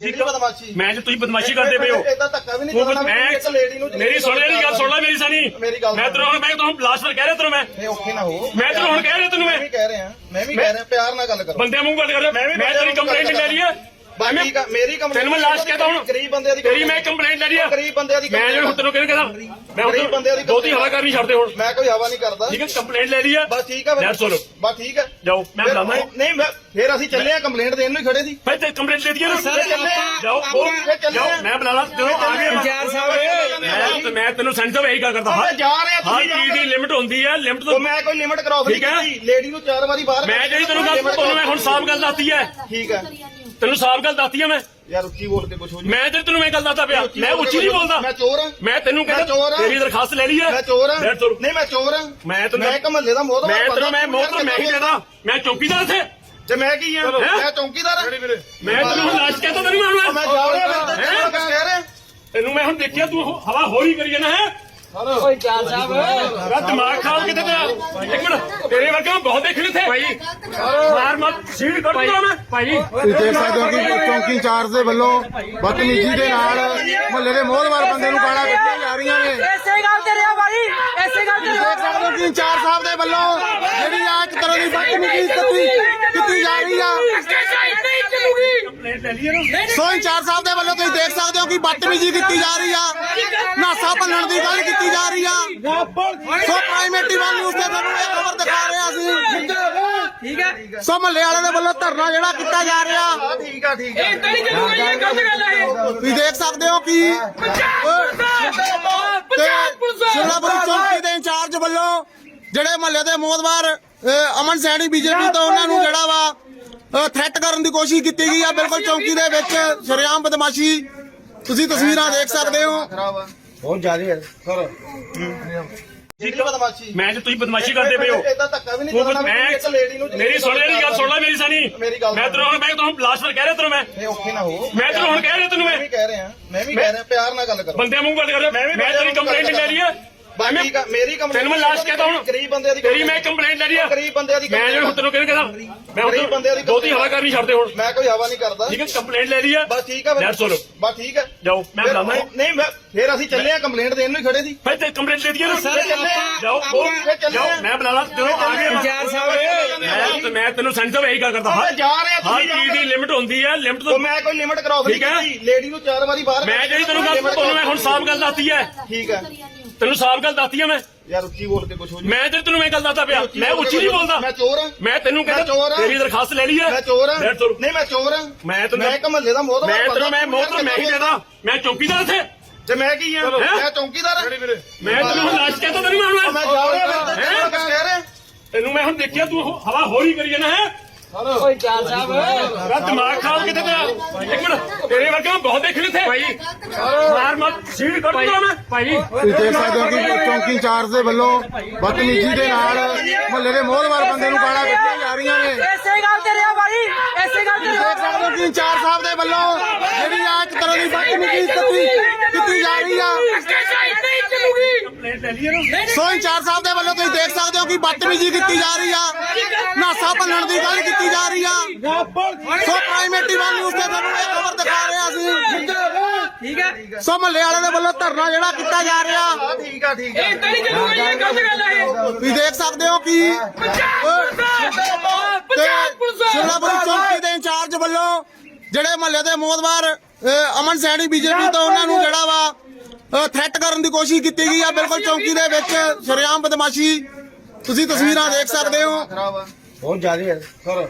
ਕਿਹੜੀ ਬਦਮਾਸ਼ੀ। ਮੈਂ ਜੇ ਤੁਸੀਂ ਬਦਮਾਸ਼ੀ ਕਰਦੇ ਪਏ ਹੋ। ਇਦਾਂ ਧੱਕਾ ਵੀ ਨਹੀਂ ਕਰਨਾ ਮੈਂ ਇੱਕ ਲੇਡੀ ਨੂੰ ਮੇਰੀ ਸੁਣ ਲੈ ਗੱਲ ਸੁਣ ਲੈ ਮੇਰੀ ਸਾਨੀ ਮੈਂ ਤੈਨੂੰ ਹੁਣ ਮੈਂ ਤੁਹਾਨੂੰ ਲਾਸਟ ਵਾਰ ਕਹਿ ਰਿਹਾ ਤੈਨੂੰ ਮੈਂ। ਨਹੀਂ ਔਖੇ ਨਾ ਹੋ ਮੈਂ ਤੈਨੂੰ ਹੁਣ ਕਹਿ ਰਿਹਾ ਤੈਨੂੰ ਮੈਂ। ਵੀ ਕਹਿ ਰਿਹਾ ਮੈਂ ਵੀ ਕਹਿ ਰਿਹਾ ਪਿਆਰ ਨਾਲ ਗੱਲ ਕਰੋ। ਬੰਦਿਆਂ ਮੂੰਹ ਗੱਲ ਕਰ ਮੈਂ ਤੇਰੀ ਕੰਪਲੇਂਟ ਲੈ ਲਈ ਹੈ ਬਾਕੀ ਕਾ- ਮੇਰੀ ਕੰਪਲੇਂਟ ਤੈਨੂੰ ਮੈਂ ਲਾਸਟ ਕਹਿਤਾ ਹੁਣ। ਗਰੀਬ ਬੰਦਿਆਂ ਦੀ ਤੇਰੀ ਮੈਂ ਕੰਪਲੇਂਟ ਲੈ ਲਈ ਹੈ ਗਰੀਬ ਬੰਦਿਆਂ ਦੀ ਮੈਂ ਜਿਹੜਾ ਹੁਣ ਤੈਨੂੰ ਕਿਹਨੇ ਕਹਦਾ ਮੈਂ ਗਰੀਬ ਬੰਦਿਆਂ ਦੀ ਹੁਣ ਦੋਤੀ ਹਵਾ ਕਰਨੀ ਛੱਡਦੇ ਹੁਣ। ਮੈਂ ਕੋਈ ਹਵਾ ਨਹੀਂ ਕਰਦਾ। ਠੀਕ ਹੈ ਕੰਪਲੇਂਟ ਲੈ ਲਈ ਹੈ ਬਸ ਠੀਕ ਆ ਲੈ ਸੁਣੋ। ਬਸ ਠੀਕ ਹੈ ਜਾਓ ਮੈਂ ਫਿਰ- ਬੁਲਾਉਂਦਾ। ਨਹੀਂ ਮੈਂ ਫਿਰ ਅਸੀਂ ਚੱਲੇ ਆ ਕੰਪਲੇਂਟ ਦੇਣ ਨੂੰ ਹੀ ਖੜੇ ਸੀ। ਭਾਈ ਤੇ ਕੰਪਲੇਂਟ ਦੇ ਦਈਏ ਨਾ। ਫਿਰ ਚੱਲੇ ਆ। ਜਾਓ ਬੋਲ ਫਿਰ ਚੱਲੇ ਜਾਓ ਆ। ਮੈਂ ਬੁਲਾਣਾ ਜਦੋਂ ਆ ਗਏ ਇੰਚਾਰਜ ਸਾਹਿਬ ਮੈਂ ਤੇ ਮੈਂ ਤੈਨੂੰ ਸੈਂਟਰ ਇਹੀ ਗੱਲ ਕਰਦਾ। ਮੈਂ ਹਾਂ ਜਾ ਰਿਹਾ ਹਰ ਤੁਸੀਂ ਚੀਜ਼ ਦੀ ਲਿਮਟ ਹੁੰਦੀ ਹੈ ਲਿਮਟ ਉਹ ਤੋਂ ਮੈਂ ਕੋਈ ਲਿਮਟ ਕਰਾਸ ਨਹੀਂ ਠੀਕ ਹੈ। ਕੀਤੀ। ਲੇਡੀ ਨੂੰ ਚਾਰ ਵਾਰੀ ਬਾਹਰ ਮੈਂ ਜਿਹੜੀ ਤੈਨੂੰ ਗੱਲ ਤੁਹਾਨੂੰ ਮੈਂ ਹੁਣ ਸਾਫ਼ ਗੱਲ ਦੱਸਤੀ ਹੈ। ਠੀਕ ਹੈ। ਤੈਨੂੰ ਸਾਫ਼ ਗੱਲ ਦੱਸਤੀ ਹੈ ਮੈਂ। ਯਾਰ ਉੱਚੀ ਬੋਲ ਕੇ ਕੁਝ ਹੋ ਜੀ। ਮੈਂ ਤੇ ਤੈਨੂੰ ਮੈਂ ਗੱਲ ਦੱਸਦਾ ਪਿਆ ਮੈਂ ਉੱਚੀ ਨਹੀਂ ਬੋਲਦਾ। ਮੈਂ ਚੋਰ ਹਾਂ। ਮੈਂ ਤੈਨੂੰ ਕਹਿੰਦਾ। ਤੇਰੀ ਦਰਖਾਸਤ ਲੈ ਲਈ ਹੈ ਮੈਂ ਚੋਰ ਹਾਂ। ਨਹੀਂ ਮੈਂ ਚੋਰ ਹਾਂ। ਮੈਂ ਤੈਨੂੰ ਮੈਂ ਇੱਕ ਮਹੱਲੇ ਦਾ ਮੋਹਤ ਮੈਂ ਤੈਨੂੰ ਮੈਂ ਮੋਹਤਰ ਮੈਂ ਹੀ ਦੇਦਾ ਮੈਂ ਚੌਕੀਦਾਰ ਇੱਥੇ। ਤੇ ਮੈਂ ਕੀ ਆ? ਮੈਂ ਚੌਂਕੀਦਾਰ ਮੈਂ ਤੈਨੂੰ ਹੁਣ ਲਾਸ਼ ਕਹਿੰਦਾ ਤੈਨੂੰ ਮੈਂ ਮੈਂ ਜਾ ਰਿਹਾ ਕਹਿ ਰਿਹਾ। ਤੈਨੂੰ ਮੈਂ ਹੁਣ ਦੇਖਿਆ ਤੂੰ ਹਵਾ ਹੋਰੀ ਕਰੀ ਜਾਣਾ ਹੈ? ਓਏ ਚਾਰ ਸਾਹਿਬ ਤੇਰਾ ਦਿਮਾਗ ਖਰਾਬ ਕਿਤੇ ਤੇਰਾ? ਇੱਕ ਮਿੰਟ ਤੇਰੇ ਵਰਗੇ ਬਹੁਤ ਦੇਖੇ ਇੱਥੇ। ਭਾਈ। ਕੱਢ ਮੈਂ ਭਾਈ ਤੁਸੀਂ ਦੇਖ ਸਕਦੇ ਹੋ ਕਿ ਚੌਂਕੀ ਇੰਚਾਰਜ ਦੇ ਵੱਲੋਂ ਬਦਤਮੀਜ਼ੀ ਦੇ ਨਾਲ ਮੁਹੱਲੇ ਦੇ ਮੋਹਲਵਾਰ ਬੰਦੇ ਨੂੰ ਗਾਲਾਂ ਕੱਢੀਆਂ ਜਾ ਰਹੀਆਂ ਨੇ। ਐਸੇ ਗੱਲ ਤੇ ਰਿਹਾ ਭਾਈ ਐਸੇ ਗੱਲ ਤੇ ਦੇਖ ਸਕਦੇ ਹੋ ਕਿ ਇੰਚਾਰਜ ਸਾਹਿਬ ਦੇ ਵੱਲੋਂ ਜਿਹੜੀ ਆ ਇੱਕ ਤਰ੍ਹਾਂ ਦੀ ਬਦਤਮੀਜ਼ੀ ਕੀਤੀ ਕੀਤੀ ਜਾ ਰਹੀ ਆ। ਕੰਪਲੇਂਟ ਲੈ ਲਈਏ ਨਾ ਸੋ ਇੰਚਾਰਜ ਸਾਹਿਬ ਦੇ ਵੱਲੋਂ ਤੁਸੀਂ ਦੇਖ ਸਕਦੇ ਹੋ ਕਿ ਬਦਤਮੀਜ਼ੀ ਕੀਤੀ ਜਾ ਰਹੀ ਆ। ਨਾਸਾ ਭੰਨਣ ਦੀ ਗੱਲ ਕੀਤੀ ਜਾ ਰਹੀ ਆ। ਸੋ ਪ੍ਰਾਈਮੇਟੀ ਵਾਲ ਨਿਊਜ਼ ਤੇ ਤੁਹਾਨੂੰ ਇਹ ਖਬਰ ਦਿਖਾ ਰਹੇ ਸੀ। ਠੀਕ ਹੈ। ਸੋ ਮੁਹੱਲੇ ਵਾਲੇ ਦੇ ਵੱਲੋਂ ਧਰਨਾ ਜਿਹੜਾ ਕੀਤਾ ਜਾ ਰਿਹਾ। ਠੀਕ ਆ ਠੀਕ ਆ। ਇਹ ਤਾਂ ਨਹੀਂ ਚੱਲੂਗਾ ਇਹ ਗਲਤ ਗੱਲ ਹੈ ਤੁਸੀਂ ਦੇਖ ਸਕਦੇ ਹੋ ਕਿ ਤੇ ਸ਼ਿਮਲਾਪੁਰੀ ਚੌਂਕੀ ਦੇ ਇੰਚਾਰਜ ਵੱਲੋਂ ਜਿਹੜੇ ਮਹੱਲੇ ਦੇ ਮੋਦਵਾਰ ਅਮਨ ਸੈਣੀ ਬੀਜੇਪੀ ਤੋਂ ਉਹਨਾਂ ਨੂੰ ਜਿਹੜਾ ਵਾ ਥ੍ਰੈਟ ਕਰਨ ਦੀ ਕੋਸ਼ਿਸ਼ ਕੀਤੀ ਗਈ ਆ ਬਿਲਕੁਲ ਚੌਂਕੀ ਦੇ ਵਿੱਚ ਸ਼ਰੇਆਮ ਬਦਮਾਸ਼ੀ। ਤੁਸੀਂ ਤਸਵੀਰਾਂ ਦੇਖ ਸਕਦੇ ਹੋ। ਬਹੁਤ ਜ਼ਿਆਦਾ ਹੈ ਸਰ ਬਦਮਾਸ਼ੀ। ਮੈਂ ਜੇ ਤੁਸੀਂ ਬਦਮਾਸ਼ੀ ਕਰਦੇ ਪਏ ਹੋ। ਇਦਾਂ ਧੱਕਾ ਵੀ ਨਹੀਂ ਤੂੰ ਕਰਨਾ ਮੈਂ ਇੱਕ ਲੇਡੀ ਨੂੰ ਮੇਰੀ ਸੁਣ ਲੈ ਗੱਲ ਸੁਣ ਲੈ ਮੇਰੀ ਸਾਨੀ ਮੈਂ ਤੈਨੂੰ ਹੁਣ ਮੈਂ ਤੁਹਾਨੂੰ ਲਾਸਟ ਵਾਰ ਕਹਿ ਰਿਹਾ ਤੈਨੂੰ ਮੈਂ। ਨਹੀਂ ਔਖੇ ਨਾ ਹੋ। ਮੈਂ ਤੈਨੂੰ ਹੁਣ ਕਹਿ ਰਿਹਾ ਤੈਨੂੰ ਮੈਂ। ਵੀ ਕਹਿ ਰਿਹਾ ਮੈਂ ਵੀ ਕਹਿ ਰਿਹਾ ਪਿਆਰ ਨਾਲ ਗੱਲ ਕਰੋ। ਬੰਦਿਆਂ ਮੂੰਹ ਗੱਲ ਕਰ ਮੈਂ ਤੇਰੀ ਕੰਪਲੇਂਟ ਲੈ ਲਈ ਹੈ ਬਾਕੀ ਕਾ- ਮੇਰੀ ਕੰਪਲੇਂਟ ਤੈਨੂੰ ਮੈਂ ਲਾਸਟ ਕਹਿਤਾ ਹੁਣ। ਗਰੀਬ ਬੰਦਿਆਂ ਦੀ ਤੇਰੀ ਮੈਂ ਕੰਪਲੇਂਟ ਲੈ ਲਈ ਹੈ ਗਰੀਬ ਬੰਦਿਆਂ ਦੀ ਮੈਂ ਜਿਹੜਾ ਹੁਣ ਤੈਨੂੰ ਕਿਹਨੇ ਕਹਦਾ ਮੈਂ ਹੁਣ ਗਰੀਬ ਬੰਦਿਆਂ ਦੀ ਦੋਤੀ ਹਵਾ ਕਰਨੀ ਛੱਡਦੇ ਹੁਣ। ਮੈਂ ਕੋਈ ਹਵਾ ਨਹੀਂ ਕਰਦਾ। ਠੀਕ ਹੈ ਕੰਪਲੇਂਟ ਲੈ ਲਈ ਹੈ ਬਸ ਠੀਕ ਆ ਫਿਰ। ਲੈ ਸੁਣੋ। ਬਸ ਠੀਕ ਹੈ ਜਾਓ ਮੈਂ ਫਿਰ- ਬੁਲਾਉਂਦਾ। ਨਹੀਂ ਮੈਂ ਫਿਰ ਅਸੀਂ ਚੱਲੇ ਆ ਕੰਪਲੇਂਟ ਦੇਣ ਨੂੰ ਹੀ ਖੜੇ ਸੀ। ਭਾਈ ਤੇ ਕੰਪਲੇਂਟ ਦੇ ਦਈਏ ਨਾ। ਫਿਰ ਚੱਲੇ ਆ। ਜਾਓ ਬੋਲ ਫਿਰ ਚੱਲੇ ਜਾਓ ਆ। ਮੈਂ ਬੁਲਾਣਾ ਜਦੋਂ ਆ। ਗਏ ਇੰਚਾਰਜ ਸਾਹਿਬ ਮੈਂ ਤੇ ਮੈਂ ਤੈਨੂੰ ਸੈਂਟਰ ਇਹੀ ਗੱਲ ਕਰਦਾ। ਮੈਂ ਹਾਂ ਜਾ ਰਿਹਾ ਹਰ ਤੁਸੀਂ ਚੀਜ਼ ਦੀ ਲਿਮਟ ਹੁੰਦੀ ਹੈ ਲਿਮਟ ਉਹ ਤੋਂ ਮੈਂ ਕੋਈ ਲਿਮਟ ਕਰਾਸ ਨਹੀਂ ਠੀਕ ਹੈ। ਕੀਤੀ। ਲੇਡੀ ਨੂੰ ਚਾਰ ਵਾਰੀ ਬਾਹਰ ਮੈਂ ਜਿਹੜੀ ਤੈਨੂੰ ਗੱਲ ਤੁਹਾਨੂੰ ਮੈਂ ਹੁਣ ਸਾਫ਼ ਗੱਲ ਦੱਸਤੀ ਹੈ। ਠੀਕ ਹੈ। ਤੈਨੂੰ ਸਾਫ਼ ਗੱਲ ਦੱਸਤੀ ਹੈ ਮੈਂ। ਯਾਰ ਉੱਚੀ ਬੋਲ ਕੇ ਕੁਝ ਹੋ ਜੀ ਮੈਂ ਤੇ ਤੈਨੂੰ ਮੈਂ ਗੱਲ ਦੱਸਦਾ ਪਿਆ। ਮੈਂ ਉੱਚੀ ਨਹੀਂ ਬੋਲਦਾ। ਮੈਂ ਚੋਰ ਹਾਂ ਮੈਂ ਤੈਨੂੰ ਕਹਿੰਦਾ। ਤੇਰੀ ਦਰਖਾਸਤ ਲੈ ਲਈ ਹੈ ਮੈਂ ਚੋਰ ਹਾਂ। ਨਹੀਂ ਮੈਂ ਚੋਰ ਹਾਂ ਮੈਂ ਤੈਨੂੰ ਮੈਂ ਇੱਕ ਮਹੱਲੇ ਦਾ ਮੋਹਤ ਮੈਂ ਤੈਨੂੰ ਮੈਂ ਮੋਹਤਰ ਮੈਂ ਹੀ ਦੇਦਾ ਮੈਂ ਚੌਕੀਦਾਰ ਇੱਥੇ। ਤੇ ਮੈਂ ਕੀ ਆ? ਹੈਂ? ਮੈਂ ਚੌਂਕੀਦਾਰ ਮੈਂ ਤੈਨੂੰ ਹੁਣ ਲਾਸ਼ ਕਹਿੰਦਾ ਤੈਨੂੰ ਮੈਂ ਮੈਂ ਜਾ ਰਿਹਾ? ਤੈਨੂੰ ਮੈਂ ਹੁਣ ਦੇਖਿਆ ਤੂੰ ਹਵਾ ਹੋਰੀ ਕਰੀ ਜਾਣਾ ਹੈ? ਓਏ ਚਾਰ ਸਾਹਿਬ ਤੇਰਾ ਦਿਮਾਗ ਖਰਾਬ ਕਿਤੇ ਤੇਰਾ ਇੱਕ ਮਿੰਟ ਤੇਰੇ ਵਰਗੇ ਮੈਂ ਬਹੁਤ ਦੇਖੇ ਇੱਥੇ ਭਾਈ ਮਾਰ ਮਤ ਸੀੜ ਕੱਢ ਦੂੰਗਾ ਮੈਂ ਭਾਈ ਤੁਸੀਂ ਦੇਖ ਸਕਦੇ ਹੋ ਕਿ ਚੌਂਕੀ ਇੰਚਾਰਜ ਦੇ ਵੱਲੋਂ ਬਦਤਮੀਜ਼ੀ ਦੇ ਨਾਲ ਮੁਹੱਲੇ ਦੇ ਮੋਹਲਵਾਰ ਬੰਦੇ ਨੂੰ ਗਾਲਾਂ ਕੱਢੀਆਂ ਜਾ ਰਹੀਆਂ ਨੇ ਐਸੇ ਗੱਲ ਤੇ ਰਿਹਾ ਭਾਈ ਐਸੇ ਗੱਲ ਤੇ ਦੇਖ ਸਕਦੇ ਹੋ ਕਿ ਇੰਚਾਰਜ ਸਾਹਿਬ ਦੇ ਵੱਲੋਂ ਜਿਹੜੀ ਆ ਇੱਕ ਤਰ੍ਹਾਂ ਦੀ ਬਦਤਮੀਜ਼ੀ ਕੀਤੀ ਕੀਤੀ ਜਾ ਰਹੀ ਆ ਸੋ ਇੰਚਾਰਜ ਸਾਹਿਬ ਦੇ ਵੱਲੋਂ ਤੁਸੀਂ ਦੇਖ ਸਕਦੇ ਹੋ ਕਿ ਬਦਤਮੀਜ਼ੀ ਕੀਤੀ ਜਾ ਰਹੀ ਆ ਨਾਸਾ ਭੰਨਣ ਦੀ ਗੱਲ ਕੀਤੀ ਜਾ ਰਹੀ ਆ। ਸੋ ਪ੍ਰਾਈਮੇਟੀ ਵਾਲ ਨਿਊਜ਼ ਤੇ ਤੁਹਾਨੂੰ ਇਹ ਖਬਰ ਦਿਖਾ ਰਹੇ ਸੀ। ਠੀਕ ਹੈ ਸੋ ਮੁਹੱਲੇ ਵਾਲੇ ਦੇ ਵੱਲੋਂ ਧਰਨਾ ਜਿਹੜਾ ਕੀਤਾ ਜਾ ਰਿਹਾ। ਠੀਕ ਆ ਠੀਕ ਆ ਇਹ ਤਾਂ ਨਹੀਂ ਚੱਲੂਗਾ ਇਹ ਗਲਤ ਗੱਲ ਹੈ ਤੁਸੀਂ ਦੇਖ ਸਕਦੇ ਹੋ ਕਿ ਤੇ ਸ਼ਿਮਲਾਪੁਰੀ ਚੌਂਕੀ ਦੇ ਇੰਚਾਰਜ ਵੱਲੋਂ ਜਿਹੜੇ ਮਹੱਲੇ ਦੇ ਮੋਦਵਾਰ ਅਮਨ ਸੈਣੀ ਬੀਜੇਪੀ ਤੋਂ ਉਹਨਾਂ ਨੂੰ ਜਿਹੜਾ ਵਾ ਥ੍ਰੈਟ ਕਰਨ ਦੀ ਕੋਸ਼ਿਸ਼ ਕੀਤੀ ਗਈ ਆ। ਬਿਲਕੁਲ ਚੌਂਕੀ ਦੇ ਵਿੱਚ ਸ਼ਰੇਆਮ ਬਦਮਾਸ਼ੀ ਤੁਸੀਂ ਤਸਵੀਰਾਂ ਦੇਖ ਸਕਦੇ ਹੋ। ਆ ਬਹੁਤ ਜ਼ਿਆਦਾ ਹੈ। ਸਰ